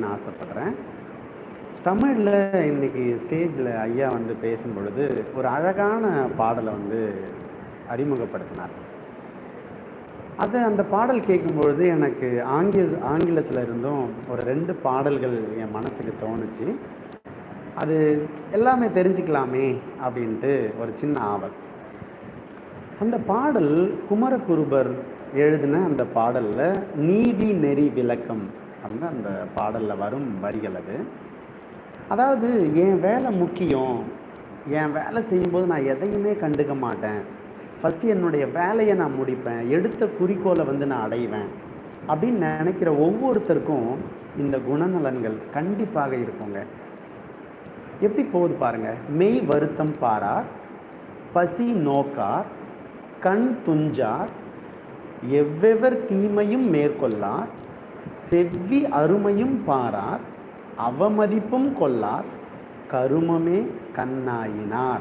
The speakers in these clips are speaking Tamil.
நான் ஆசைப்படுறேன். தமிழில் இன்னைக்கு ஸ்டேஜில் ஐயா வந்து பேசும்பொழுது ஒரு அழகான பாடலை வந்து அறிமுகப்படுத்தினார். அதை அந்த பாடல் கேட்கும்பொழுது எனக்கு ஆங்கில ஆங்கிலத்தில் இருந்தும் ஒரு ரெண்டு பாடல்கள் என் மனசுக்கு தோணுச்சு. அது எல்லாமே தெரிஞ்சுக்கலாமே அப்படின்ட்டு ஒரு சின்ன ஆவல். அந்த பாடல் குமரகுருபர் எழுதின அந்த பாடலில் நீதி நெறி விளக்கம் அப்படின்னு அந்த பாடலில் வரும் வரிகள் அது. அதாவது என் வேலை முக்கியம். என் வேலை செய்யும்போது நான் எதையுமே கண்டுக்க மாட்டேன். ஃபஸ்ட்டு என்னுடைய வேலையை நான் முடிப்பேன். எடுத்த குறிக்கோளை வந்து நான் அடைவேன். அப்படின்னு நினைக்கிற ஒவ்வொருத்தருக்கும் இந்த குணநலன்கள் கண்டிப்பாக இருக்குங்க. எப்படி போகுது பாருங்கள் மெய் வருத்தம் பாரார் பசி நோக்கார் கண் துஞ்சார் எவ்வெவர் தீமையும் மேற்கொள்ளார் செவ்வி அருமையும் பாரார் அவமதிப்பும் கொள்ளார் கருமமே கண்ணாயினார்.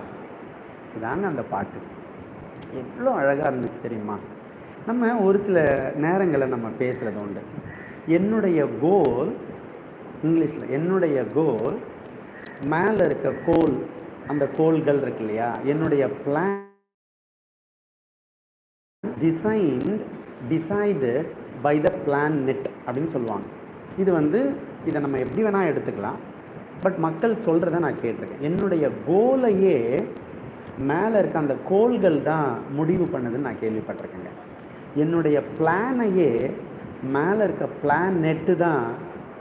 இதாங்க அந்த பாட்டு. எவ்வளோ அழகாக இருந்துச்சு தெரியுமா? நம்ம ஒரு சில நேரங்களில் நம்ம பேசுகிறது உண்டு. என்னுடைய கோல் இங்கிலீஷில் என்னுடைய கோல் மேலே இருக்க கோல் அந்த கோல்கள் இருக்கு இல்லையா? என்னுடைய plan designed decided by the plan net அப்படின்னு சொல்லுவாங்க. இது வந்து இதை நம்ம எப்படி வேணால் எடுத்துக்கலாம். பட் மக்கள் சொல்கிறத நான் கேட்டிருக்கேன். என்னுடைய கோலையே மேலே இருக்க அந்த கோள்கள் தான் முடிவு பண்ணுதுன்னு நான் கேள்விப்பட்டிருக்கேங்க. என்னுடைய பிளானையே மேலே இருக்க பிளான் நெட்டு தான்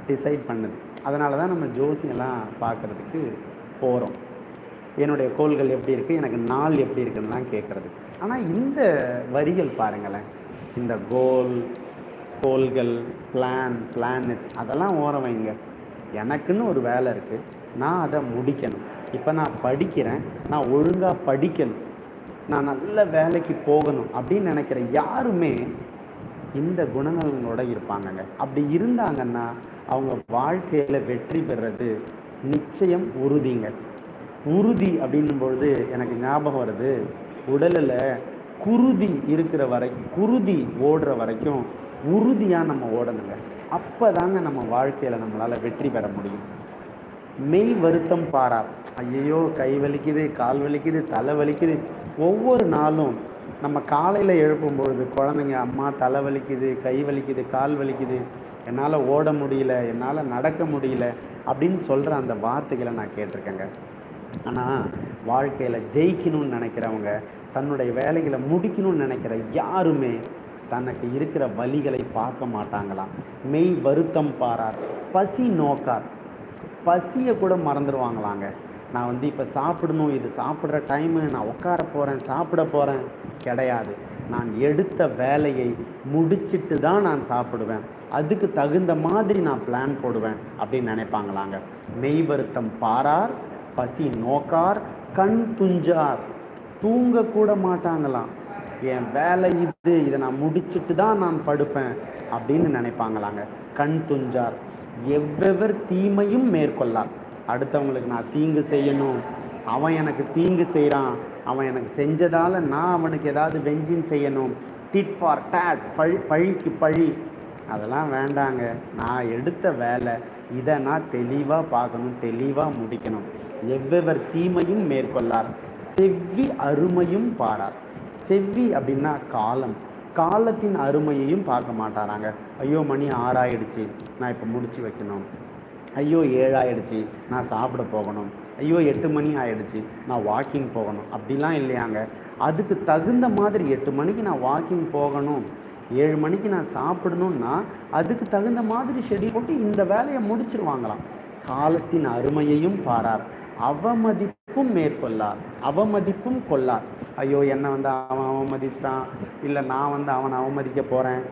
டிசைட் பண்ணுது. அதனால தான் நம்ம ஜோசியெல்லாம் பார்க்குறதுக்கு போகிறோம் என்னுடைய கோள்கள் எப்படி இருக்குது எனக்கு நாள் எப்படி இருக்குன்னுலாம் கேட்குறது ஆனால் இந்த வரிகள் பாருங்களேன். இந்த கோல் கோள்கள் பிளான் பிளானட்ஸ் அதெல்லாம் ஓரம் வைங்க. எனக்குன்னு ஒரு வேலை இருக்குது நான் அதை முடிக்கணும். இப்போ நான் படிக்கிறேன். நான் ஒழுங்காக படிக்கணும். நான் நல்ல வேலைக்கு போகணும் அப்படின்னு நினைக்கிற யாருமே இந்த குணங்களோட இருப்பாங்கங்க. அப்படி இருந்தாங்கன்னா அவங்க வாழ்க்கையில் வெற்றி பெறது நிச்சயம் உறுதிங்க. உறுதி அப்படின்னும் பொழுது எனக்கு ஞாபகம் வருது. உடலில் குருதி இருக்கிற வரை குருதி ஓடுற வரைக்கும் உறுதியாக நம்ம ஓடணுங்க. அப்போ தாங்க நம்ம வாழ்க்கையில் நம்மளால் வெற்றி பெற முடியும். மெய் வருத்தம் பாரார் ஐயையோ கை வலிக்குது கால் வலிக்குது தலை வலிக்குது. ஒவ்வொரு நாளும் நம்ம காலையில் எழுப்பும் பொழுது குழந்தைங்க அம்மா தலை வலிக்குது கை வலிக்குது கால் வலிக்குது. என்னால் ஓட முடியல என்னால் நடக்க முடியல. அப்படின்னு சொல்கிற அந்த வார்த்தைகளை நான் கேட்டிருக்கேங்க. ஆனால் வாழ்க்கையில் ஜெயிக்கணும்னு நினைக்கிறவங்க தன்னுடைய வேலைகளை முடிக்கணும்னு நினைக்கிற யாருமே தனக்கு இருக்கிற வழிகளை பார்க்க மாட்டாங்களாம். மெய் வருத்தம் பாரார் பசி நோக்கார். பசியை கூட மறந்துடுவாங்களாங்க நான் வந்து இப்போ சாப்பிடணும் இது சாப்பிட்ற டைமு நான் உட்கார போகிறேன் சாப்பிட போகிறேன் கிடையாது. நான் எடுத்த வேலையை முடிச்சிட்டு தான் நான் சாப்பிடுவேன். அதுக்கு தகுந்த மாதிரி நான் பிளான் போடுவேன் அப்படின்னு நினைப்பாங்களாங்க. மெய் வருத்தம் பாரார் பசி நோக்கார் கண் துஞ்சார். தூங்கக்கூட மாட்டாங்களாம். என் வேலை இது இதை நான் முடிச்சிட்டு தான் நான் படுப்பேன் அப்படின்னு நினைப்பாங்களாங்க. கண் துஞ்சார். எவ்வெவர் தீமையும் மேற்கொள்ளார். அடுத்தவங்களுக்கு நான் தீங்கு செய்யணும். அவன் எனக்கு தீங்கு செய்கிறான் அவன் எனக்கு செஞ்சதால் நான் அவனுக்கு ஏதாவது வெஞ்சின் செய்யணும். டிட் ஃபார் டேட் பழி பழிக்கு பழி. அதெல்லாம் வேண்டாங்க. நான் எடுத்த வேலை இதை நான் தெளிவாக பார்க்கணும் தெளிவாக முடிக்கணும். எவ்வெவர் தீமையும் மேற்கொள்ளார். செவ்வி அருமையும் பாரார். செவ்வி அப்படின்னா காலம். காலத்தின் அருமையையும் பார்க்க மாட்டாராங்க. ஐயோ மணி ஆறாயிடுச்சு. நான் இப்போ முடிச்சு வைக்கணும். ஐயோ ஏழாயிடுச்சு. நான் சாப்பிட போகணும். ஐயோ எட்டு மணி ஆயிடுச்சு. நான் வாக்கிங் போகணும். அப்படிலாம் இல்லையாங்க. அதுக்கு தகுந்த மாதிரி எட்டு மணிக்கு நான் வாக்கிங் போகணும். ஏழு மணிக்கு நான் சாப்பிடணும்னா அதுக்கு தகுந்த மாதிரி ஷெடியூல் போட்டு இந்த வேலையை முடிச்சிருவாங்களாம். காலத்தின் அருமையையும் பாரார். அவமதி அவமதிப்பும் மேற்கொள்ளார். அவமதிப்பும் கொள்ளார். ஐயோ என்னை வந்து அவன் அவமதிச்சிட்டான்? இல்லை நான் வந்து அவனை அவமதிக்க போகிறேன்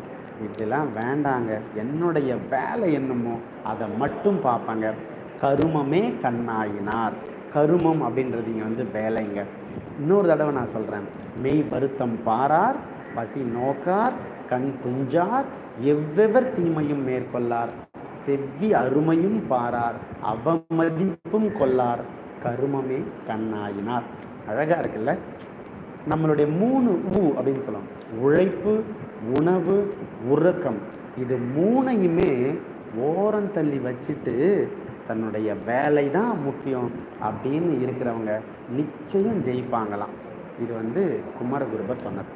இப்படிலாம் வேண்டாங்க. என்னுடைய வேலை என்னமோ அதை மட்டும் பார்ப்பாங்க. கருமமே கண்ணாயினார். கருமம் அப்படின்றது இங்கே வந்து வேலைங்க. இன்னொரு தடவை நான் சொல்கிறேன் மெய் வருத்தம் பாரார் பசி நோக்கார் கண் துஞ்சார் எவ்வெவர் தீமையும் மேற்கொள்ளார். செவ்வி அருமையும் பாரார். அவமதிப்பும் கொள்ளார். கருமமே கண்ணாயினார். அழகாக இருக்குல்ல? நம்மளுடைய மூணு ஊ அப்படின்னு சொல்லலாம் உழைப்பு உணவு உறக்கம். இது மூணையுமே ஓரம் தள்ளி வச்சுட்டு தன்னுடைய வேலை தான் முக்கியம் அப்படின்னு இருக்கிறவங்க நிச்சயம் ஜெயிப்பாங்களாம். இது வந்து குமரகுருபர் சொன்னது.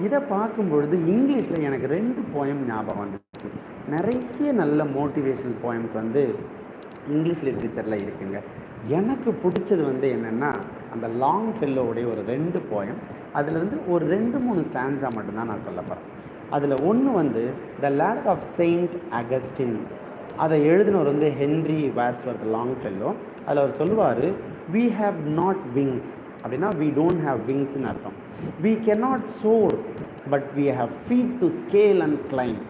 இதை பார்க்கும் பொழுது இங்கிலீஷில் எனக்கு ரெண்டு போயம் ஞாபகம் வந்துச்சு. நிறைய நல்ல மோட்டிவேஷனல் போயம்ஸ் வந்து இங்கிலீஷ் லிட்ரேச்சரில் இருக்குங்க. எனக்கு பிடிச்சது வந்து என்னென்னா அந்த லாங் ஃபெல்லோவுடைய ஒரு ரெண்டு போயம் அதுலேருந்து ஒரு ரெண்டு மூணு ஸ்டான்ஸாக மட்டும்தான் நான் சொல்ல போகிறேன் அதில் ஒன்று வந்து the ladder of Saint Augustine அதை எழுதினவர் வந்து ஹென்ரி வேட்ஸ்வர்த் லாங் ஃபெல்லோ அதில் அவர் சொல்லுவார் வி ஹாவ் நாட் விங்ஸ் அப்படின்னா வி டோன்ட் ஹாவ் விங்ஸ்னு அர்த்தம். We cannot soar but we have feet to scale and climb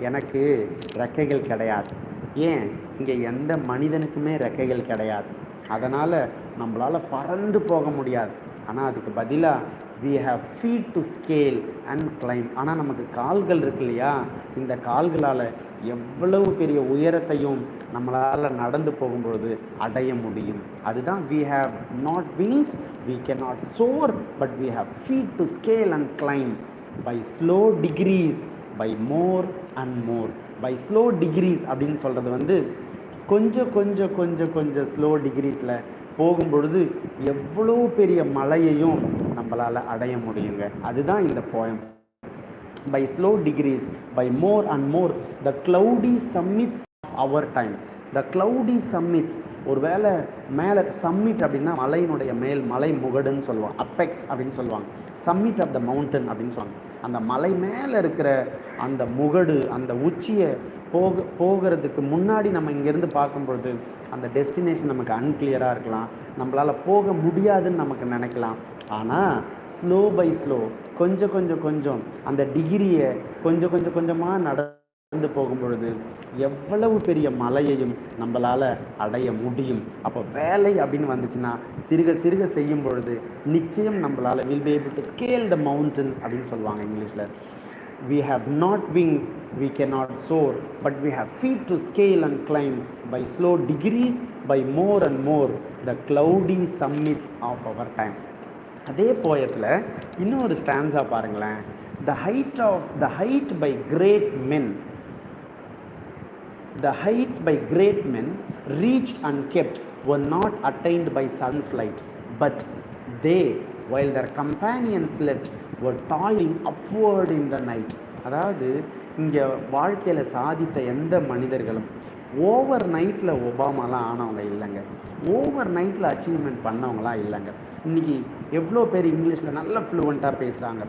எனக்கு ரெக்கைகள் கிடையாது. ஏன்? இங்கே எந்த மனிதனுக்குமே ரெக்கைகள் கிடையாது. அதனால் நம்மளால் பறந்து போக முடியாது. ஆனால் அதுக்கு பதிலாக we have feet to scale and climb ஆனால் நமக்கு கால்கள் இருக்கு இல்லையா? இந்த கால்களால் எவ்வளவு பெரிய உயரத்தையும் நம்மளால் நடந்து போகும்பொழுது அடைய முடியும். அதுதான் we have not wheels we not soar but we have feet to scale and climb by slow degrees by more and more by slow degrees அப்படின்னு சொல்கிறது வந்து கொஞ்சம் கொஞ்சம் கொஞ்சம் கொஞ்சம் ஸ்லோ டிகிரீஸில் போகும்பொழுது எவ்வளோ பெரிய மலையையும் நம்மளால் அடைய முடியுங்க. அதுதான் இந்த poem by slow degrees, by more and more the cloudy summits our time the cloudy summits ஒரு ஒருவேளை மேலே சம்மிட் அப்படின்னா மலையினுடைய மேல் மலை முகடுன்னு சொல்லுவாங்க. அப்பெக்ஸ் அப்படின்னு சொல்லுவாங்க. சம்மிட் ஆஃப் த மவுண்டன் அப்படின்னு சொல்லுவாங்க. அந்த மலை மேலே இருக்கிற அந்த முகடு அந்த உச்சியை போக போகிறதுக்கு முன்னாடி நம்ம இங்கேருந்து பார்க்கும்பொழுது அந்த டெஸ்டினேஷன் நமக்கு அன்கிளியராக இருக்கலாம். நம்மளால் போக முடியாதுன்னு நமக்கு நினைக்கலாம். ஆனால் ஸ்லோ பை ஸ்லோ கொஞ்சம் கொஞ்சம் கொஞ்சம் அந்த டிகிரியை கொஞ்சம் கொஞ்சம் கொஞ்சமாக நட நடந்து போகும்பொழுது எவ்வளவு பெரிய மலையையும் நம்மளால் அடைய முடியும். அப்போ வேலை அப்படின்னு வந்துச்சுன்னா சிறுக சிறுக செய்யும் பொழுது நிச்சயம் நம்மளால் will be able to scale the mountain அப்படின்னு சொல்லுவாங்க இங்கிலீஷில். We have not wings we cannot soar but we have feet to scale and climb by slow degrees by more and more the cloudy summits of our time அதே போயத்தில் இன்னொரு ஸ்டான்ஸாக பாருங்களேன். The height of the height by great men The heights by great men reached and kept were not attained by sudden flight, but they, while their companions slept, were toiling upward in the night. அதாவது இங்கே வாழ்க்கையில் சாதித்த எந்த மனிதர்களும் ஓவர் நைட்டில் ஒபாமாலாம் ஆனவங்க இல்லைங்க. ஓவர் நைட்டில் அச்சீவ்மெண்ட் பண்ணவங்களாம் இல்லைங்க. இன்றைக்கி எவ்வளோ பேர் இங்கிலீஷில் நல்ல ஃப்ளூவெண்ட்டாக பேசுகிறாங்க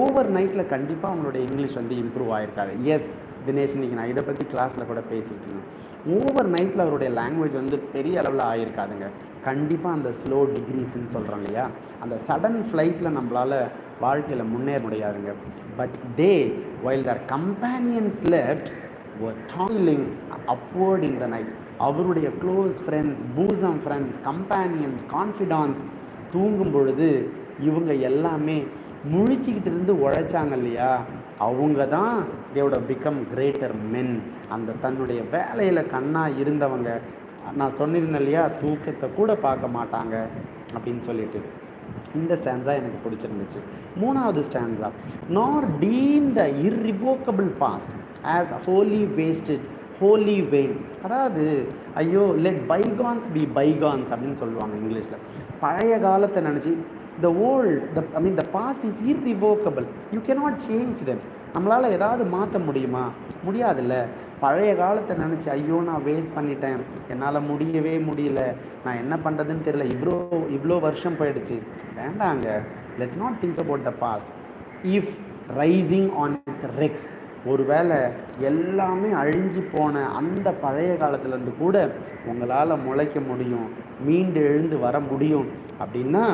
ஓவர் நைட்டில் கண்டிப்பாக அவங்களுடைய இங்கிலீஷ் வந்து இம்ப்ரூவ் ஆகிருக்காது எஸ் தினேஷ் இன்னைக்கு நான் இதை பற்றி கிளாஸில் கூட பேசிகிட்டு இருந்தேன். ஓவர் நைட்டில் அவருடைய லாங்குவேஜ் வந்து பெரிய அளவில் ஆயிருக்காதுங்க. கண்டிப்பாக அந்த ஸ்லோ டிகிரிஸ்ன்னு சொல்கிறோம் இல்லையா? அந்த சடன் ஃப்ளைட்டில் நம்மளால் வாழ்க்கையில் முன்னேற முடியாதுங்க. But they while their companions left toiling upward in the night அவருடைய க்ளோஸ் ஃப்ரெண்ட்ஸ் பூசம் ஃப்ரெண்ட்ஸ் கம்பேனியன்ஸ் கான்ஃபிடான்ஸ் தூங்கும் பொழுது இவங்க எல்லாமே முழிச்சிக்கிட்டு இருந்து உழைச்சாங்க இல்லையா? அவங்க தான் தேவோட பிகம் கிரேட்டர் மென் அந்த தன்னுடைய வேலையில் கண்ணாக இருந்தவங்க நான் சொன்னிருந்தேன் இல்லையா தூக்கத்தை கூட பார்க்க மாட்டாங்க அப்படின்னு சொல்லிட்டு. இந்த ஸ்டான்ஸா எனக்கு பிடிச்சிருந்துச்சு. மூணாவது stanza nor deem the irrevocable past as wholly wasted wholly vain அதாவது ஐயோ லெட் பைகான்ஸ் பி பைகான்ஸ் அப்படின்னு சொல்லுவாங்க இங்கிலீஷில். பழைய காலத்தை நினச்சி the old the I mean the past is irrevocable. You cannot change them நம்மளால் ஏதாவது மாற்ற முடியுமா? முடியாதுல்ல. பழைய காலத்தை நினச்சி ஐயோ நான் வேஸ்ட் பண்ணிட்டேன். என்னால் முடியவே முடியல. நான் என்ன பண்ணுறதுன்னு தெரியல. இவ்வளோ இவ்வளோ வருஷம் போயிடுச்சு. வேண்டாங்க. Let's not think about the past if rising on its wrecks ஒருவேளை எல்லாமே அழிஞ்சு போன அந்த பழைய காலத்துலேருந்து கூட உங்களால் முளைக்க முடியும். மீண்டு எழுந்து வர முடியும். அப்படின்னா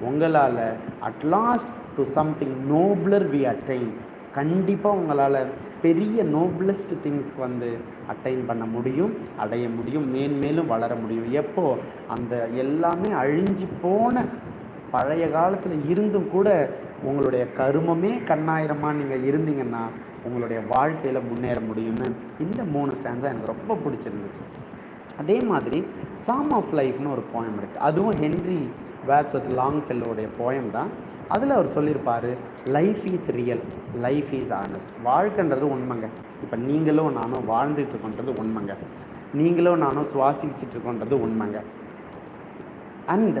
உங்களால் at last to something nobler we attain கண்டிப்பாக உங்களால் பெரிய நோப்லஸ்ட் திங்ஸ்க்கு வந்து அட்டைன் பண்ண முடியும் அடைய முடியும் மேன்மேலும் வளர முடியும். எப்போ? அந்த எல்லாமே அழிஞ்சு போன பழைய காலத்தில் இருந்தும் கூட உங்களுடைய கருமமே கண்ணாயிரமாக நீங்கள் இருந்தீங்கன்னா உங்களுடைய வாழ்க்கையில் முன்னேற முடியும்னு இந்த மூணு ஸ்டாண்ட்ஸாக எனக்கு ரொம்ப பிடிச்சிருந்துச்சு. அதே மாதிரி சாம் ஆஃப் லைஃப்னு ஒரு போயம் இருக்குது அதுவும் ஹென்ரி வேட்ஸ்வத் லாங் ஃபெல்லோடைய போயம் தான். அதில் அவர் சொல்லியிருப்பார் life is real life is earnest வாழ்க்கைன்றது உண்மைங்க. இப்போ நீங்களும் நானும் வாழ்ந்துட்டு இருக்கோன்றது உண்மைங்க. நீங்களும் நானும் சுவாசிச்சுட்டு இருக்கோன்றது உண்மைங்க. And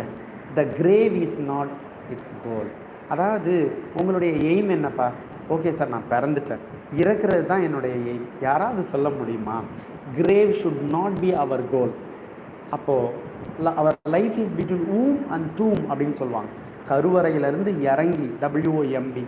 the grave is not its goal அதாவது உங்களுடைய எய்ம் என்னப்பா? ஓகே சார் நான் பிறந்துட்டேன். இறக்குறது தான் என்னுடைய எய்ம் யாராவது சொல்ல முடியுமா? Grave should not be our goal அப்போது our life is between womb and tomb அப்படின்னு சொல்லுவாங்க. கருவறையிலேருந்து இறங்கி டபிள்யூஓஎம்பி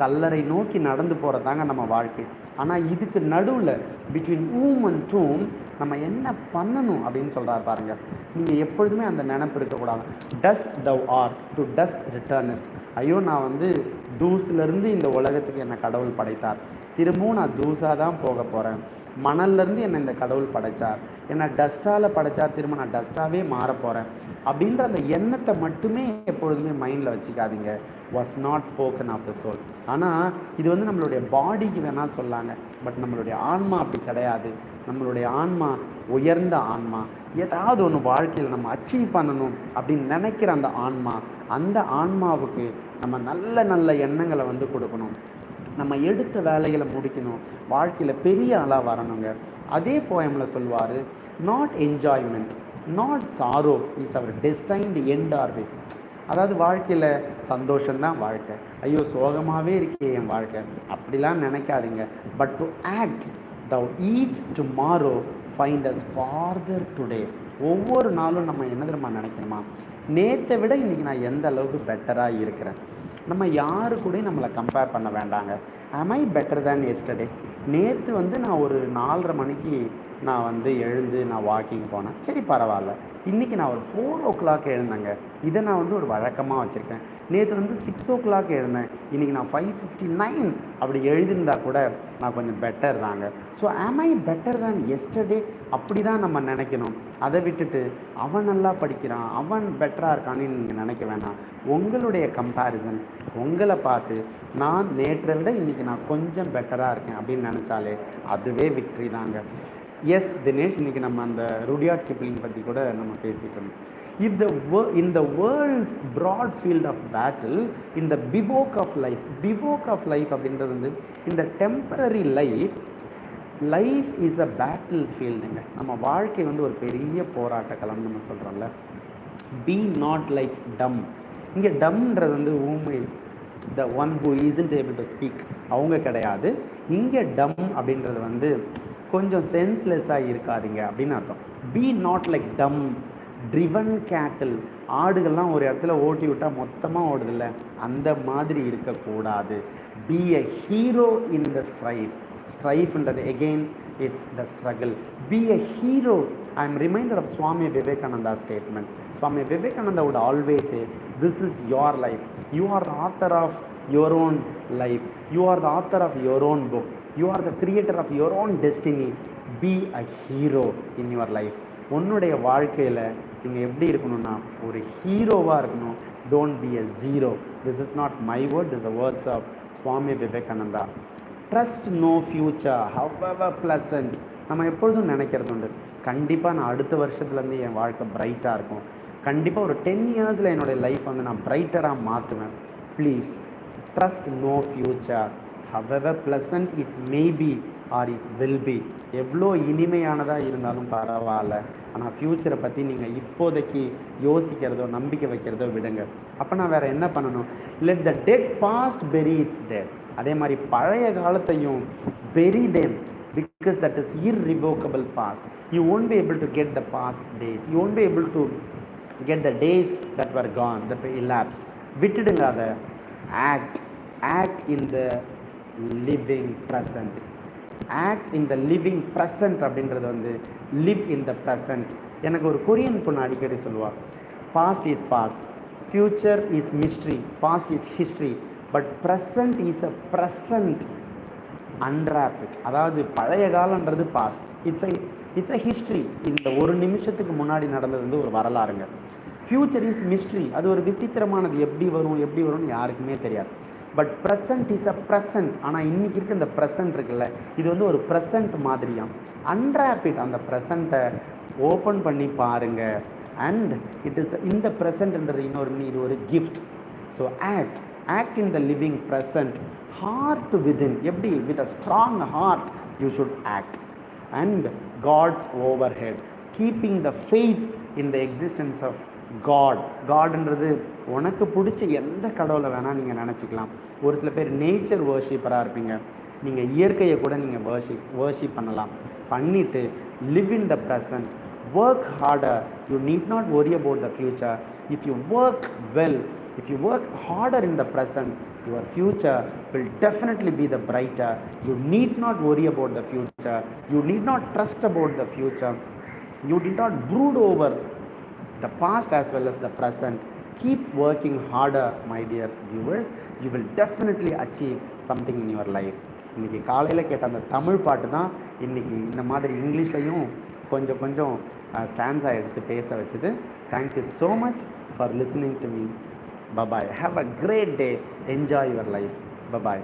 கல்லறை நோக்கி நடந்து போகிறதாங்க நம்ம வாழ்க்கை. ஆனால் இதுக்கு நடுவில் பிட்வீன் ஊம் அண்ட் டூம் நம்ம என்ன பண்ணணும் அப்படின்னு சொல்கிறார் பாருங்க. நீங்கள் எப்பொழுதுமே அந்த நினப்பு இருக்கக்கூடாது. Dust thou art to dust returnest ஐயோ நான் வந்து தூசுலேருந்து இந்த உலகத்துக்கு என்னை கடவுள் படைத்தார். திரும்பவும் நான் தூசாக தான் போக போகிறேன் மணல்லேருந்து என்னை இந்த கடவுள் படைச்சார். என்னை டஸ்ட்டால் படைச்சார். திரும்ப நான் டஸ்ட்டாகவே மாற போகிறேன் அப்படின்ற அந்த எண்ணத்தை மட்டுமே எப்பொழுதுமே மைண்டில் வச்சுக்காதீங்க. Was not spoken of the soul ஆனால் இது வந்து நம்மளுடைய பாடிக்கு வேணால் சொல்லாங்க. பட் நம்மளுடைய ஆன்மா அப்படி கிடையாது. நம்மளுடைய ஆன்மா உயர்ந்த ஆன்மா. ஏதாவது ஒன்று வாழ்க்கையில் நம்ம அச்சீவ் பண்ணணும் அப்படின்னு நினைக்கிற அந்த ஆன்மா அந்த ஆன்மாவுக்கு நம்ம நல்ல நல்ல எண்ணங்களை வந்து கொடுக்கணும். நம்ம எடுத்த வேலைகளை முடிக்கணும். வாழ்க்கையில் பெரிய ஆளாக வரணுங்க. அதே போயமில் சொல்லுவார் not enjoyment not sorrow is our destined end or way வாழ்க்கையில் சந்தோஷம்தான் வாழ்க்கை. ஐயோ சோகமாகவே இருக்கே என் வாழ்க்கை. அப்படிலாம் நினைக்காதீங்க. But to act the each tomorrow find us farther today ஒவ்வொரு நாளும் நம்ம என்ன தெரியுமா நினைக்கணுமா? நேற்றை விட இன்றைக்கி நான் எந்த அளவுக்கு பெட்டராக இருக்கிறேன்? நம்ம யாரு கூடயும் நம்மளை கம்பேர் பண்ண வேண்டாங்க. Am I better than yesterday நேற்று வந்து நான் ஒரு நாலரை மணிக்கு நான் வந்து எழுந்து நான் வாக்கிங் போனேன். சரி பரவாயில்ல. இன்றைக்கி நான் ஒரு ஃபோர் ஓ கிளாக் எழுந்தேங்க. இதை நான் வந்து ஒரு வழக்கமாக வச்சுருக்கேன். நேற்று வந்து சிக்ஸ் ஓ கிளாக் எழுந்தேன். இன்றைக்கி நான் ஃபைவ் ஃபிஃப்டி நைன் அப்படி எழுதியிருந்தா கூட நான் கொஞ்சம் பெட்டர் தாங்க. ஸோ ஆம் ஐ பெட்டர் தேன் எஸ்டர்டே அப்படி தான் நம்ம நினைக்கணும். அதை விட்டுட்டு அவன் நல்லா படிக்கிறான் அவன் பெட்டராக இருக்கான்னு நீங்கள் நினைக்க வேணாம். உங்களுடைய கம்பேரிசன் உங்களை பார்த்து நான் நேற்றை விட இன்றைக்கி நான் கொஞ்சம் பெட்டராக இருக்கேன் அப்படின்னு நினச்சாலே அதுவே விக்ட்ரி தாங்க. எஸ் தினேஷ் இன்றைக்கி நம்ம அந்த ருடியாட் கிப்ளிங் பற்றி கூட நம்ம பேசிகிட்டு இருந்தோம். If the in the world's broad field of battle இந்த bivouac of life bivouac of life அப்படின்றது வந்து இந்த temporary life life is a battle ஃபீல்டுங்க நம்ம வாழ்க்கை வந்து ஒரு பெரிய போராட்ட களம் நம்ம சொல்கிறோம்ல பி நாட் லைக் டம் இங்கே டம்ன்றது வந்து ஊமை the one who isn't able to speak அவங்க கிடையாது. இங்கே டம் அப்படின்றது வந்து கொஞ்சம் சென்ஸ்லெஸ்ஸாக இருக்காதீங்க அப்படின்னு அர்த்தம். Be not like dumb driven cattle ஆடுகள்லாம் ஒரு இடத்துல ஓட்டி விட்டால் மொத்தமாக ஓடுதில்ல? அந்த மாதிரி இருக்கக்கூடாது. Be a hero in the strife ஸ்ட்ரைஃப்ன்றது again it's the struggle be a hero I am reminded of Swami Vivekananda statement Swami Vivekananda would always this is is your life you are the author of your own life you are the author of your own book you are the creator of your own destiny. Be a hero in your life உன்னுடைய வாழ்க்கையில் நீங்கள் எப்படி இருக்கணும்னா ஒரு ஹீரோவாக இருக்கணும். Don't be a zero this is not my word this a words of Swami Vivekananda trust no future how pleasant நம்ம எப்பொழுதும் நினைக்கிறது உண்டு. கண்டிப்பாக நான் அடுத்த வருஷத்துலேருந்து என் வாழ்க்கை பிரைட்டாக இருக்கும். கண்டிப்பாக ஒரு டென் இயர்ஸில் என்னுடைய லைஃப் வந்து நான் பிரைட்டராக மாற்றுவேன் please trust no future however pleasant it may be or it will be எவ்வளோ இனிமையானதாக இருந்தாலும் பரவாயில்ல. ஆனால் ஃப்யூச்சரை பற்றி நீங்கள் இப்போதைக்கு யோசிக்கிறதோ நம்பிக்கை வைக்கிறதோ விடுங்க. அப்போ நான் வேறு என்ன பண்ணணும்? Let the dead past bury its dead அதே மாதிரி பழைய காலத்தையும் bury them because that is irrevocable past you won't be able to get the past days you won't be able to get the days that were gone that elapsed விட்டுடுங்க அதை. Act act in the living present act in the living present அப்படின்றது வந்து லிவ் இன் த ப்ரெசன்ட் எனக்கு ஒரு கொரியன் பொண்ணு அடிக்கடி சொல்லுவாள் past is past future is mystery past is history but present is a present unwrapped அதாவது பழைய காலன்றது past it's a it's a history இந்த ஒரு நிமிஷத்துக்கு முன்னாடி நடந்தது வந்து ஒரு வரலாறுங்க. ஃப்யூச்சர் இஸ் மிஸ்ட்ரி அது ஒரு விசித்திரமானது. எப்படி வரும் எப்படி வரும்னு யாருக்குமே தெரியாது. But present is a present ஆனால் இன்றைக்கி இருக்க இந்த ப்ரெசன்ட் இருக்குல்ல இது வந்து ஒரு ப்ரெசன்ட் மாதிரியாம். அன்ராப்பிட் அந்த ப்ரெசண்ட்டை ஓப்பன் பண்ணி பாருங்கள் அண்ட் இட் இஸ் இந்த ப்ரெசன்ட்ன்றது இன்னொரு இது ஒரு gift so act act in the living present heart within எப்படி? With a strong heart you should act and God's over head keeping the faith in the existence of God காடுன்றது உனக்கு பிடிச்ச எந்த கடவுளை வேணால் நீங்கள் நினச்சிக்கலாம் ஒரு சில பேர் நேச்சர் வேர்ஷிப்பராக இருப்பீங்க நீங்கள் இயற்கையை கூட நீங்கள் வேர்ஷிப் வேர்ஷிப் பண்ணலாம் பண்ணிவிட்டு live in the present work harder you need not worry about the future if you work well if you work harder in the present your future will definitely be the brighter you need not worry about the future you need not trust about the future you did not brood over the past as well as the present. Keep working harder my dear viewers. You will definitely achieve something in your life. இன்றைக்கி காலையில் கேட்ட அந்த தமிழ் பாட்டு தான் இன்றைக்கி இந்த மாதிரி இங்கிலீஷ்லையும் கொஞ்சம் கொஞ்சம் ஸ்டாண்ட்ஸாக எடுத்து பேச வச்சுது. Thank you so much for listening to me bye bye have a great day enjoy your life bye bye